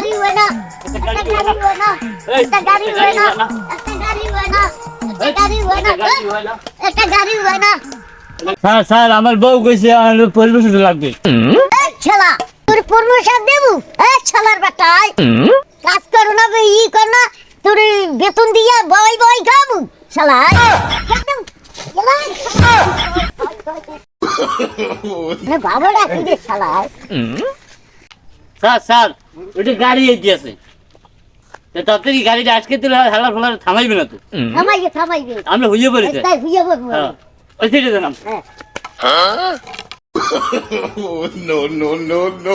গাড়ি হয় না একটা গাড়ি হয় না একটা গাড়ি হয় না একটা গাড়ি হয় না একটা গাড়ি হয় না একটা গাড়ি হয় না স্যার স্যার আমার বউ কইছে আমার পরিবেশ লাগবে। ছেলা তোর দেবু? এই ছেলার বেটাই কাজ করো না বে, ই কর না তোর বেতন দিয়া বই বই খাব শালা। বাবা ডাকি দে শালা। স্যার স্যার ওটা গাড়ি দিয়েছে তাড়াতাড়ি গাড়িটা আজকে তুলে হালা ফালা থামাইবে না তো। থামাইবে থামাইবে। আমরা হুইয়ে পড়ি তাই হুইয়ে পড়ব হ্যাঁ। ওই সেটা জানাম no no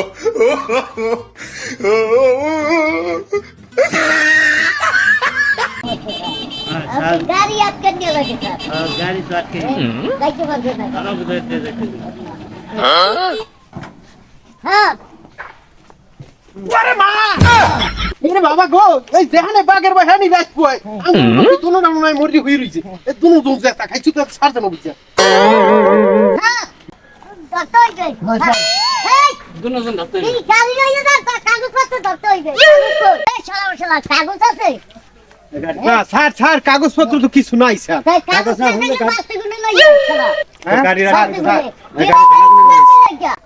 স্যার স্যার কাগজপত্র তো কিছু নাই স্যার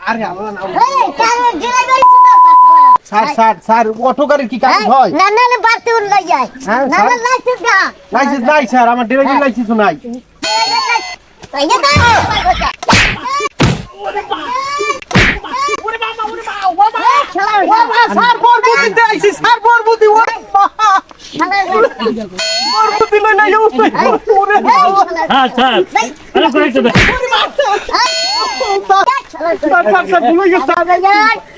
আরে স্যার স্যার স্যার অটো গাড়ির কি কাজ হয় না না না বাড়তে উন লই যায় হ্যাঁ, না না লাইসেন্স দা লাইসেন্স নাই স্যার আমার ড্রাইভিং লাইসেন্স নাই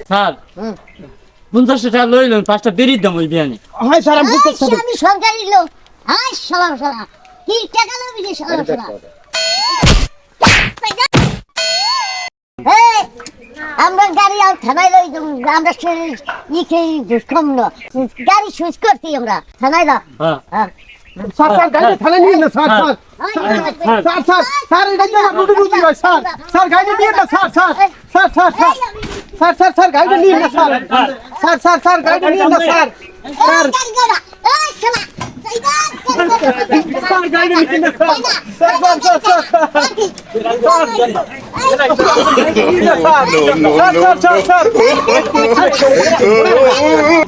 স্যার পঞ্চাশ টাকা লইলেন পাঁচটা বেরির দাম ওই বিয়ানি। হয় স্যার আমি আমি সরকারি লোক আয় শালা শালা। কি টাকা লবি যে শালা শালা? আমরা গাড়ি আর থানায় লই আমরা ই খেয়ে ঘুষ কম না গাড়ি সুইচ করছি আমরা। থানায় দাও হ্যাঁ।, হ্যাঁ। স্যার স্যার গাড়ি হ্যাঁ, থানায় নিয়ে না হ্যাঁ। Sir sir. Sir sir sir এটা আপনি বুঝি স্যার? স্যার গাড়ি নিয়ে না sir sir. Sir sir sir. Sir sir sir গাড়িটা নিন না স্যার স্যার স্যার স্যার গাড়িটা নিন না sir sir No, no, no, no.